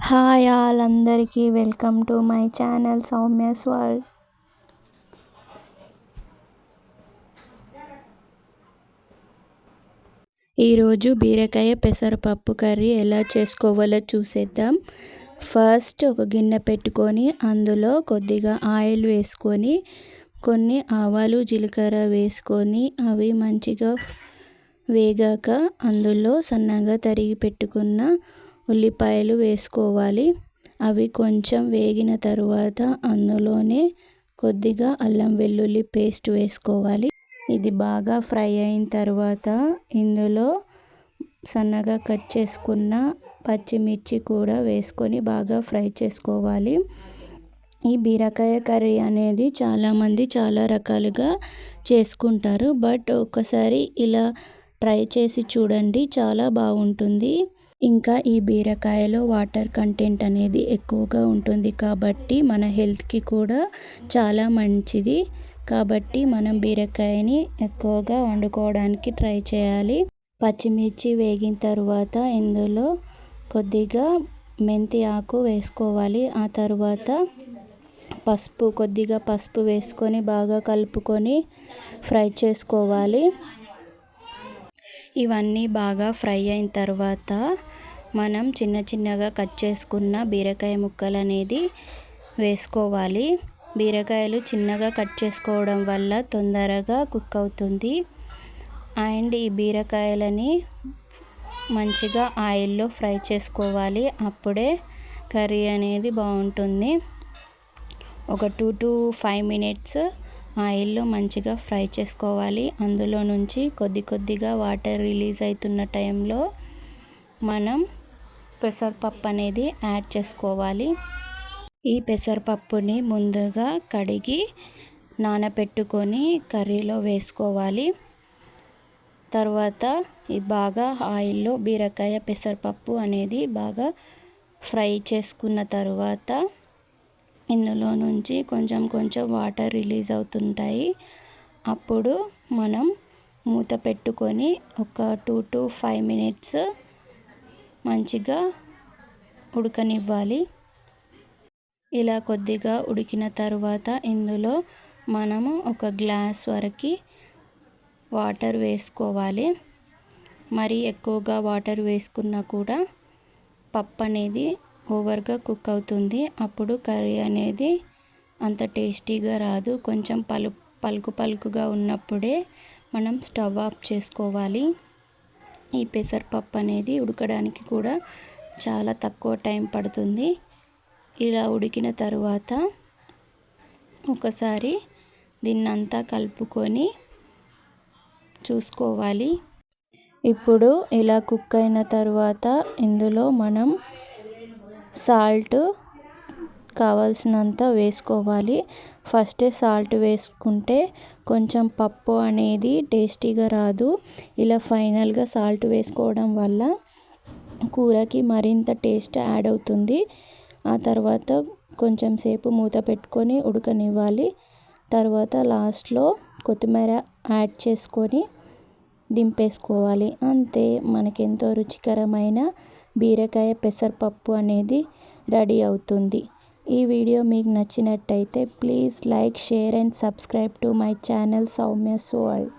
Hi all అందరికీ welcome to my channel Soumya world ఈరోజు బీరకాయ పెసరపప్పు కర్రీ ఎలా చేసుకోవాలో చూసేద్దాం. ఫస్ట్ ఒక గిన్నె పెట్టుకొని అందులో కొద్దిగా ఆయిల్ వేసుకొని కొన్ని ఆవాలు జీలకర్ర వేసుకొని అవి మంచిగా వేగాక అందులో సన్నగా తరిగి పెట్టుకున్న ఉల్లిపాయలు వేసుకోవాలి. అవి కొంచెం వేగిన తరువాత అందులోనే కొద్దిగా అల్లం వెల్లుల్లి పేస్ట్ వేసుకోవాలి. ఇది బాగా ఫ్రై అయిన తర్వాత ఇందులో సన్నగా కట్ చేసుకున్న పచ్చిమిర్చి కూడా వేసుకొని బాగా ఫ్రై చేసుకోవాలి. ఈ బీరకాయ కర్రీ అనేది చాలామంది చాలా రకాలుగా చేసుకుంటారు. బట్ ఒకసారి ఇలా ట్రై చేసి చూడండి చాలా బాగుంటుంది. ఇంకా ఈ బీరకాయలో వాటర్ కంటెంట్ అనేది ఎక్కువగా ఉంటుంది కాబట్టి మన హెల్త్కి కూడా చాలా మంచిది. కాబట్టి మనం బీరకాయని ఎక్కువగా వండుకోవడానికి ట్రై చేయాలి. పచ్చిమిర్చి వేగిన తర్వాత ఇందులో కొద్దిగా మెంతి ఆకు వేసుకోవాలి. ఆ తర్వాత పసుపు కొద్దిగా పసుపు వేసుకొని బాగా కలుపుకొని ఫ్రై చేసుకోవాలి. ఇవన్నీ బాగా ఫ్రై అయిన తర్వాత మనం చిన్న చిన్నగా కట్ చేసుకున్న బీరకాయ ముక్కలు అనేది వేసుకోవాలి. బీరకాయలు చిన్నగా కట్ చేసుకోవడం వల్ల తొందరగా కుక్ అవుతుంది. అండ్ ఈ బీరకాయలని మంచిగా ఆయిల్లో ఫ్రై చేసుకోవాలి. అప్పుడే కర్రీ అనేది బాగుంటుంది. ఒక టూ టు ఫైవ్ మినిట్స్ ఆయిల్లో మంచిగా ఫ్రై చేసుకోవాలి. అందులో నుంచి కొద్ది కొద్దిగా వాటర్ రిలీజ్ అవుతున్న టైంలో మనం పెసరపప్పు అనేది యాడ్ చేసుకోవాలి. ఈ పెసరపప్పుని ముందుగా కడిగి నానబెట్టుకొని కర్రీలో వేసుకోవాలి. తర్వాత ఈ బాగా ఆయిల్లో బీరకాయ పెసరపప్పు అనేది బాగా ఫ్రై చేసుకున్న తర్వాత ఇందులో నుంచి కొంచెం కొంచెం వాటర్ రిలీజ్ అవుతుంటాయి. అప్పుడు మనం మూత పెట్టుకొని ఒక టూ టు ఫైవ్ మినిట్స్ మంచిగా ఉడకనివ్వాలి. ఇలా కొద్దిగా ఉడికిన తర్వాత ఇందులో మనము ఒక గ్లాస్ వరకు వాటర్ వేసుకోవాలి. మరి ఎక్కువగా వాటర్ వేసుకున్నా కూడా పప్పు అనేది ఓవర్గా కుక్ అవుతుంది. అప్పుడు కర్రీ అనేది అంత టేస్టీగా రాదు. కొంచెం పలు పలుకు పలుకుగా ఉన్నప్పుడే మనం స్టవ్ ఆఫ్ చేసుకోవాలి. ఈ పెసరపప్పు అనేది ఉడకడానికి కూడా చాలా తక్కువ టైం పడుతుంది. ఇలా ఉడికిన తరువాత ఒకసారి దీన్నంతా కలుపుకొని చూసుకోవాలి. ఇప్పుడు ఇలా కుక్ అయిన తర్వాత ఇందులో మనం సాల్ట్ కావాల్సినంత వేసుకోవాలి. ఫస్ట్ సాల్ట్ వేసుకుంటే కొంచెం పప్పు అనేది టేస్టీగా రాదు. ఇలా ఫైనల్గా సాల్ట్ వేసుకోవడం వల్ల కూరకి మరింత టేస్ట్ యాడ్ అవుతుంది. ఆ తర్వాత కొంచెం సేపు మూత పెట్టుకొని ఉడకనివ్వాలి. తర్వాత లాస్ట్లో కొత్తిమీర యాడ్ చేసుకొని దింపేసుకోవాలి. అంతే మనకెంతో రుచికరమైన బీరకాయ పెసరపప్పు అనేది రెడీ అవుతుంది. ఈ వీడియో మీకు నచ్చినట్టయితే please like share and subscribe to my channel Soumya's world